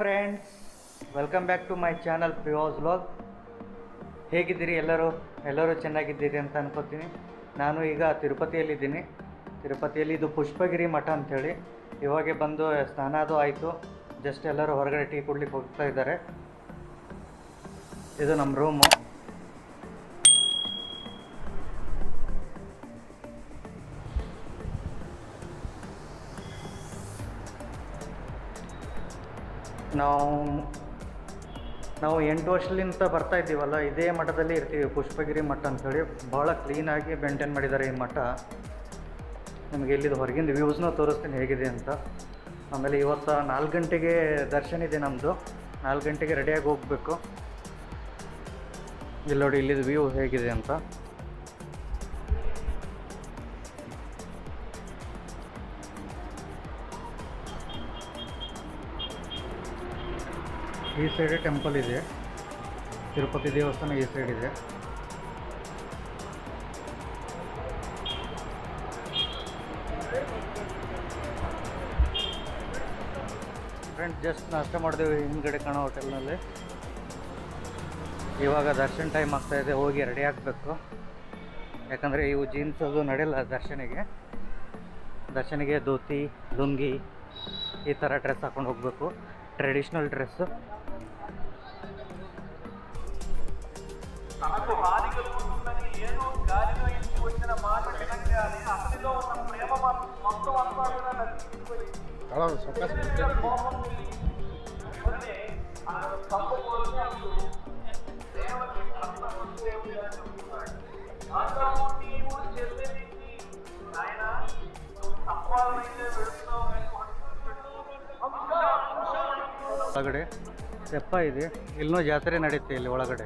Friends welcome back to my channel ಪಿಯೋಸ್ vlog ಹೇಗಿದ್ದೀರಿ ಎಲ್ಲರೂ? ಎಲ್ಲರೂ ಚೆನ್ನಾಗಿದ್ದೀರಿ ಅಂತ ಅನ್ಕೋತೀನಿ. ನಾನು ಈಗ ತಿರುಪತಿಯಲ್ಲಿದ್ದೀನಿ. ತಿರುಪತಿಯಲ್ಲಿ ಇದು ಪುಷ್ಪಗಿರಿ ಮಠ ಅಂಥೇಳಿ. ಇವಾಗೆ ಬಂದು ಸ್ನಾನ ಅದು ಆಯಿತು. ಜಸ್ಟ್ ಎಲ್ಲರೂ ಹೊರಗಡೆ ಟೀ ಕುಡ್ಲಿಕ್ಕೆ ಹೋಗ್ತಾ ಇದ್ದಾರೆ. ಇದು ನಮ್ಮ ರೂಮು ನಾವು ನಾವು ಎಂಟು ವರ್ಷದಿಂದ ಬರ್ತಾ ಇದ್ದೀವಲ್ಲ, ಇದೇ ಮಠದಲ್ಲಿ ಇರ್ತೀವಿ, ಪುಷ್ಪಗಿರಿ ಮಠ ಅಂಥೇಳಿ ಭಾಳ ಕ್ಲೀನಾಗಿ ಮೇಂಟೈನ್ ಮಾಡಿದ್ದಾರೆ ಈ ಮಠ. ನಿಮಗೆ ಇಲ್ಲಿದ್ದು ಹೊರಗಿಂದ ವ್ಯೂಸ್ನೂ ತೋರಿಸ್ತೀನಿ ಹೇಗಿದೆ ಅಂತ. ಆಮೇಲೆ ಇವತ್ತು ನಾಲ್ಕು ಗಂಟೆಗೆ ದರ್ಶನ ಇದೆ ನಮ್ಮದು ನಾಲ್ಕು ಗಂಟೆಗೆ ರೆಡಿಯಾಗಿ ಹೋಗಬೇಕು. ಇಲ್ಲಿ ನೋಡಿ ಇಲ್ಲಿದ್ದು ವ್ಯೂ ಹೇಗಿದೆ ಅಂತ. ಈ ಸೈಡ್ ಟೆಂಪಲ್ ಇದೆ. ತಿರುಪತಿ ದೇವಸ್ಥಾನ ಈ ಸೈಡ್ ಇದೆ. ಫ್ರೆಂಡ್ಸ್ ಜಸ್ಟ್ ನಾಷ್ಟ ಮಾಡಿದೆವು ಹಿಂದ್ಗಡೆ ಕಾಣೋ ಹೋಟೆಲ್ನಲ್ಲಿ ಇವಾಗ ದರ್ಶನ ಟೈಮ್ ಆಗ್ತಾ ಇದೆ, ಹೋಗಿ ರೆಡಿ ಆಗಬೇಕು. ಯಾಕಂದರೆ ಇವು ಜೀನ್ಸ್ ಅದು ನಡೆಯಲ್ಲ ದರ್ಶನಿಗೆ. ದರ್ಶನಿಗೆ ಧೋತಿ, ಲುಂಗಿ ಈ ಥರ ಡ್ರೆಸ್ ಹಾಕೊಂಡು ಹೋಗಬೇಕು. ಟ್ರೆಡಿಷ್ನಲ್ ಡ್ರೆಸ್ಸು తనకు హాని కలుగుతుందని ఏదో గాలిలో ఇంటికి వచ్చిన మాట వినగానే అతనిలో ఉన్న ప్రేమ మొత్తం అంతా కూడా నశించిపోయింది మోహం వదిలే ఆయన తప్పు కోరుకుని అప్పుడు దేవుడికి అంతకు దేవుడి అని చెప్తున్నాడు అంతము నీవు చెల్లెలికి ఆయన నువ్వు తప్పాలైతే వెళుతున్నావు కానీ ಒಳಗಡೆ ತೆಪ್ಪ ಇದೆ ಇಲ್ಲೂ ಜಾತ್ರೆ ನಡೆಯುತ್ತೆ ಇಲ್ಲಿ ಒಳಗಡೆ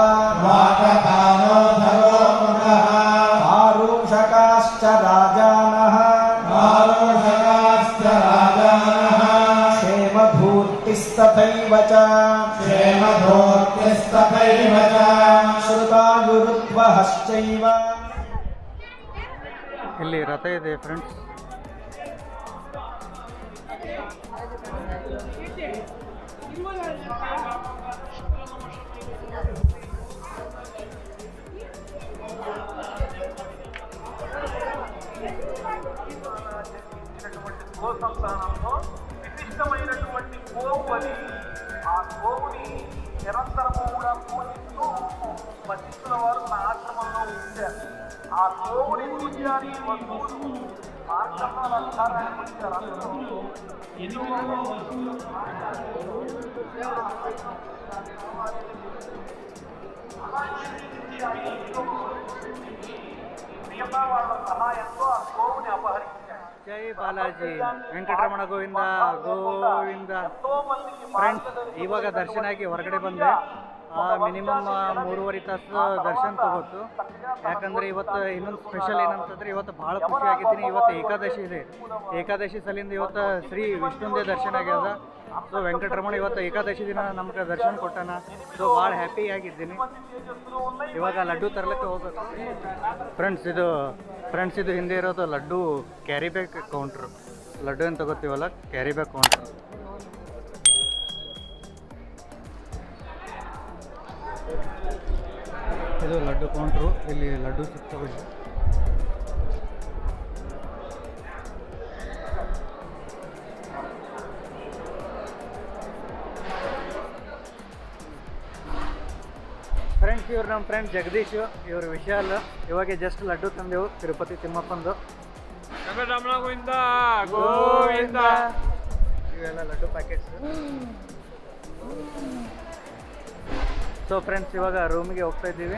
तथैव च प्रेमधोक्तिस्तथैव च श्रुता गुरुत्वहश्चैव ಇಲ್ಲಿ ರಥ ಇದೆ ಫ್ರೆಂಡ್ಸ್ ಇರುವಾಗ వశిష్ఠుల వారు మన ఆశ్రమంలో ఉంచారు ఆ గోవుని పూజారి వస్తువులు మార్గంలో రక్షారానికి వచ్చారు అందులో మిగతా వాళ్ళ సహాయంతో ఆ గోవుని అపహరించారు ಜೈ ಬಾಲಾಜಿ ವೆಂಕಟರಮಣ ಗೋವಿಂದ ಗೋವಿಂದ ಫ್ರೆಂಡ್ಸ್ ಇವಾಗ ದರ್ಶನ ಆಗಿ ಹೊರಗಡೆ ಬಂದೆ ಮಿನಿಮಮ್ ಮೂರುವರೆ ತಾಸು ದರ್ಶನ ತಗೋತು. ಯಾಕಂದ್ರೆ ಇವತ್ತು ಇನ್ನೊಂದು ಸ್ಪೆಷಲ್ ಏನಂತಂದ್ರೆ ಇವತ್ತು ಭಾಳ ಖುಷಿ ಆಗಿದ್ದೀನಿ. ಇವತ್ತು ಏಕಾದಶಿ ಇದೆ. ಏಕಾದಶಿ ಸಲಿಂದ ಇವತ್ತು ಶ್ರೀ ವಿಷ್ಣುಂದೇ ದರ್ಶನ ಆಗ್ಯದ. ಸೊ ವೆಂಕಟರಮಣ ಇವತ್ತು ಏಕಾದಶಿ ದಿನ ನಮ್ಗೆ ದರ್ಶನ ಕೊಟ್ಟಾನ. ಸೊ ಭಾಳ ಹ್ಯಾಪಿ ಆಗಿದ್ದೀನಿ. ಇವಾಗ ಲಡ್ಡು ತರಲಿಕ್ಕೆ ಹೋಗ್ಬೇಕು. ಫ್ರೆಂಡ್ಸ್ ಇದು ಫ್ರೆಂಡ್ಸ್ ಇದು ಹಿಂದೆ ಇರೋದು laddu carry bag counter laddu ಏನು ತಗೋತೀವಲ್ಲ? ಕ್ಯಾರಿ ಬ್ಯಾಗ್ ಕೌಂಟ್ರು ಇದು ಲಡ್ಡು ಕೌಂಟ್ರು ಇಲ್ಲಿ ಲಡ್ಡು ಸಿಗ್ತವೆ ಫ್ರೆಂಡ್ಸ್ ಇವ್ರು ನಮ್ಮ ಫ್ರೆಂಡ್ ಜಗದೀಶ್ ಇವ್ರ ವಿಶಾಲ್. ಇವಾಗ ಜಸ್ಟ್ ಲಡ್ಡು ತಂದೆವು ತಿರುಪತಿ ತಿಮ್ಮಪ್ಪಂದು. ಗೋವಿಂದ. ಗೋವಿಂದ. ಇವೆಲ್ಲ ಲಡ್ಡು ಪ್ಯಾಕೆಟ್ಸ್ ಸೊ ಫ್ರೆಂಡ್ಸ್ ಇವಾಗ ರೂಮಿಗೆ ಹೋಗ್ತಾ ಇದ್ದೀವಿ.